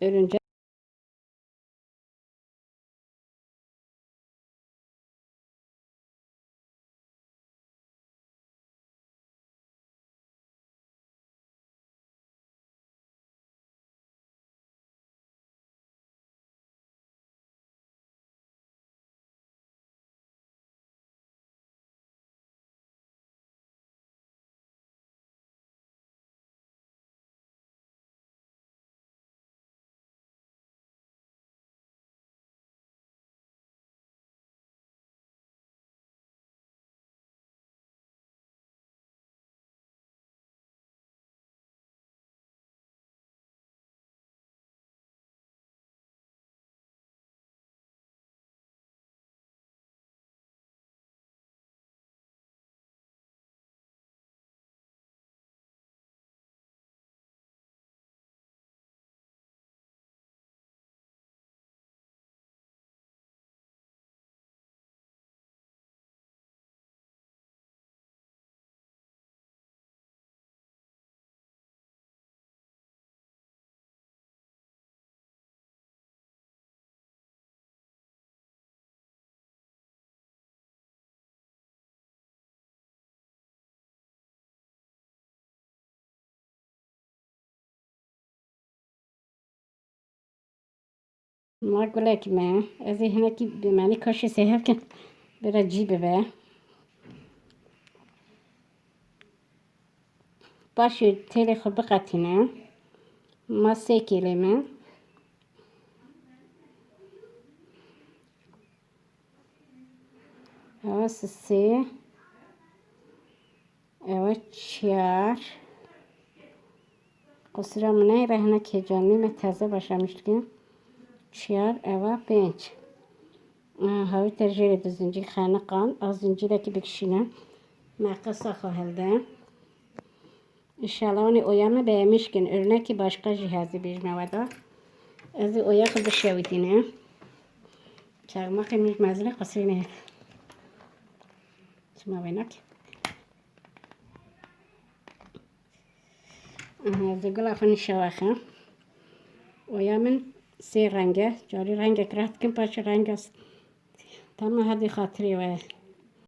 Örünce ما قلت ما أزي هناك بمعنى كاشي سهل برا جيبه به başı teli xırbı qatine masaya kelime Evet sisi Evet çiyar Kusura mı rahna kecanlı me çiyar eva penç Havi tercih edildi zincir khana kan az zincireki bir kişine Makasa halde İnşallah onu oyama beğenmişken örnek başka cihazı bir mevada. Az oya kızı şevitine. Çarmak emiş mazlı kasine. Şuna benak. Aha, zıgıl afın सी रंग है चोरी रंग एक रात के पास रंग तम हदी खातरी हुआ है